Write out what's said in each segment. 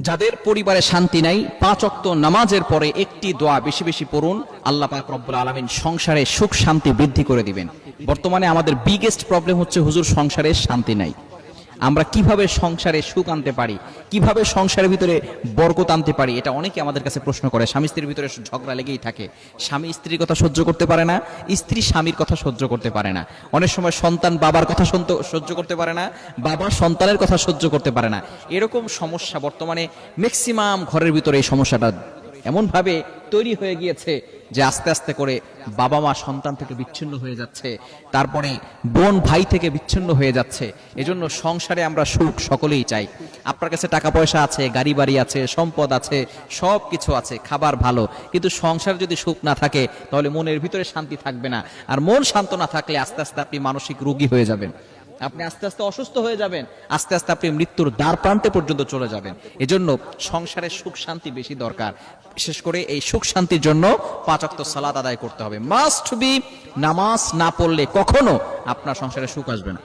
যাদের পরিবারে শান্তি নাই, পাঁচ অক্ত নামাজের পরে একটি দোয়া বেশি বেশি পড়ুন, আল্লাহ পাক রব্বুল আলমিন সংসারে সুখ শান্তি বৃদ্ধি করে দিবেন। বর্তমানে আমাদের বিগেস্ট প্রবলেম হচ্ছে হুজুর, সংসারে শান্তি নাই। আমরা কীভাবে সংসারে সুখ আনতে পারি? কীভাবে সংসারের ভিতরে বরকত আনতে পারি? এটা অনেকে আমাদের কাছে প্রশ্ন করে। স্বামী স্ত্রীর ভিতরে ঝগড়া লেগেই থাকে। স্বামী স্ত্রীর কথা সহ্য করতে পারে না, স্ত্রী স্বামীর কথা সহ্য করতে পারে না। অনেক সময় সন্তান বাবার কথা সহ্য করতে পারে না, বাবা সন্তানের কথা সহ্য করতে পারে না। এরকম সমস্যা বর্তমানে ম্যাক্সিমাম ঘরের ভিতরে এই সমস্যাটা এমনভাবে তৈরি হয়ে গিয়েছে যে আস্তে আস্তে করে বাবা মা সন্তান থেকে বিচ্ছিন্ন হয়ে যাচ্ছে, তারপরে বোন ভাই থেকে বিচ্ছিন্ন হয়ে যাচ্ছে। এজন্য সংসারে আমরা সুখ সকলেই চাই। আপনার কাছে টাকা পয়সা আছে, গাড়ি বাড়ি আছে, সম্পদ আছে সব কিছু আছে, খাবার ভালো। কিন্তু সংসার যদি সুখ না থাকে, তাহলে মনের ভিতরে শান্তি থাকবে না। আর মন শান্ত না থাকলে আস্তে আস্তে আপনি মানসিক রোগী হয়ে যাবেন। আপনি আস্তে আস্তে অসুস্থ হয়ে যাবেন, আস্তে আস্তে আপনি মৃত্যুর দ্বার প্রান্তে পর্যন্ত চলে যাবেন। এজন্য সংসারে সুখ শান্তি বেশি দরকার। বিশেষ করে এই সুখ শান্তির জন্য পাঁচক্ত সালাদ আদায় করতে হবে। মাস্ট বি নামাজ না পড়লে কখনো আপনার সংসারে সুখ আসবে না।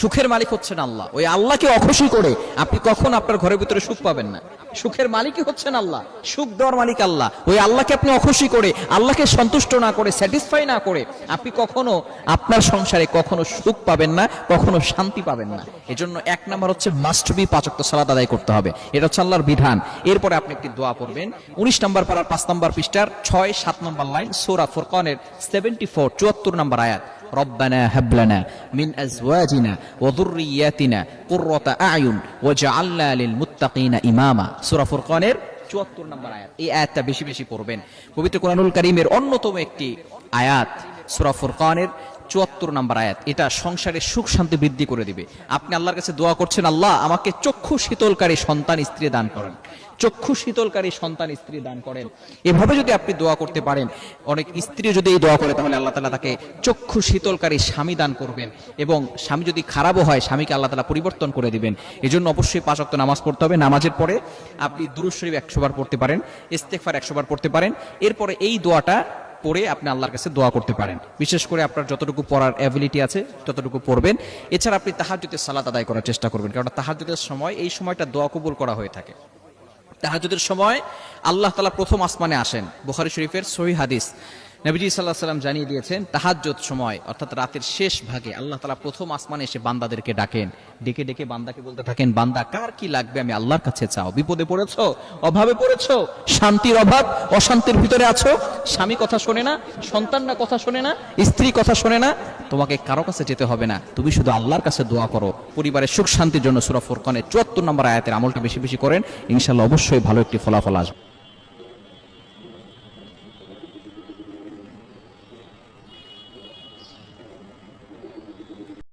সুখের মালিক হচ্ছেন আল্লাহ। ওই আল্লাহকে অখুশি করে আপনি কখন আপনার ঘরের ভিতরে সুখ পাবেন না। সুখের মালিকই হচ্ছেন আল্লাহ। সুখ দেওয়ার মালিক আল্লাহ। ওই আল্লাহকে আপনি অখুশি করে, আল্লাহকে সন্তুষ্ট না করে স্যাটিসফাই না করে, আপনি কখনো আপনার সংসারে কখনো সুখ পাবেন না, কখনো শান্তি পাবেন না। এজন্য এক নাম্বার হচ্ছে মাস্ট বি পাচক সালাদ আদায় করতে হবে। এটা হচ্ছে আল্লাহর বিধান। এরপরে আপনি একটি দোয়া পড়বেন। উনিশ নম্বর পাড়ার পাঁচ নম্বর পৃষ্ঠার ছয় সাত নম্বর লাইন সোরা ফুরকানের সেভেন্টি ফোর চুয়াত্তর নম্বর আয়াত। ربنا هب لنا من ازواجنا وذرياتنا قرة اعين وجعلنا للمتقين اماما সূরা ফুরকানের 74 নম্বর আয়াত এই আয়াতটা বেশি বেশি পড়বেন পবিত্র কোরআনুল কারীমের অন্যতম একটি আয়াত সূরা ফুরকানের চুয়াত্তর নম্বর আয়াত। এটা সংসারে সুখ শান্তি বৃদ্ধি করে দিবে। আপনি আল্লাহর কাছে দোয়া করছেন, আল্লাহ, আমাকে চক্ষু শীতলকারী সন্তান স্ত্রী দান করেন। চক্ষু শীতলকারী সন্তান স্ত্রী দান করেন। এভাবে যদি আপনি দোয়া করতে পারেন, অনেক স্ত্রী যদি এই দোয়া করে, তাহলে আল্লাহ তালা তাকে চক্ষু শীতলকারী স্বামী দান করবেন এবং স্বামী যদি খারাপও হয়, স্বামীকে আল্লাহ তালা পরিবর্তন করে দিবেন। এই জন্য অবশ্যই পাঁচ ওয়াক্ত নামাজ পড়তে হবে। নামাজের পরে আপনি দুরুদ শরীফ একশো বার পড়তে পারেন ইস্তেকফার একশোবার পড়তে পারেন। এরপরে এই দোয়াটা পড়ে আপনি আল্লাহর কাছে দোয়া করতে পারেন। বিশেষ করে আপনার যতটুকু পড়ার অ্যাবিলিটি আছে, ততটুকু পড়বেন। এছাড়া আপনি তাহাজ্জুদের সালাত আদায় করার চেষ্টা করবেন, কারণ তাহাজ্জুদের সময়, এই সময়টা দোয়া কবুল করা হয়ে থাকে। তাহাজুদের সময় আল্লাহ তালা প্রথম আসমানে আসেন। বুখারি শরীফের সহি হাদিস। নবীজি সাল্লাহ সাল্লাম জানিয়ে দিয়েছেন, তাহাজ্জুদ সময়, অর্থাৎ রাতের শেষ ভাগে আল্লাহ তালা প্রথম আসমানে এসে বান্দাদেরকে ডাকেন। ডেকে ডেকে বান্দাকে বলতে থাকেন, বান্দা, কার কি লাগবে? আমি আল্লাহর কাছে চাও। বিপদে পড়েছো? অভাবে পড়েছো? শান্তির অভাব? অশান্তির ভিতরে আছো? স্বামী কথা শোনে না? সন্তানরা কথা শোনে না? স্ত্রী কথা শোনে না? তোমাকে কারও কাছে যেতে হবে না। তুমি শুধু আল্লাহর কাছে দোয়া করো। পরিবারের সুখ শান্তির জন্য সুরা ফুরকানের চুয়াত্তর নম্বর আয়াতের আমলটা বেশি বেশি করেন। ইনশাল্লাহ অবশ্যই ভালো একটি ফলাফল আসবে।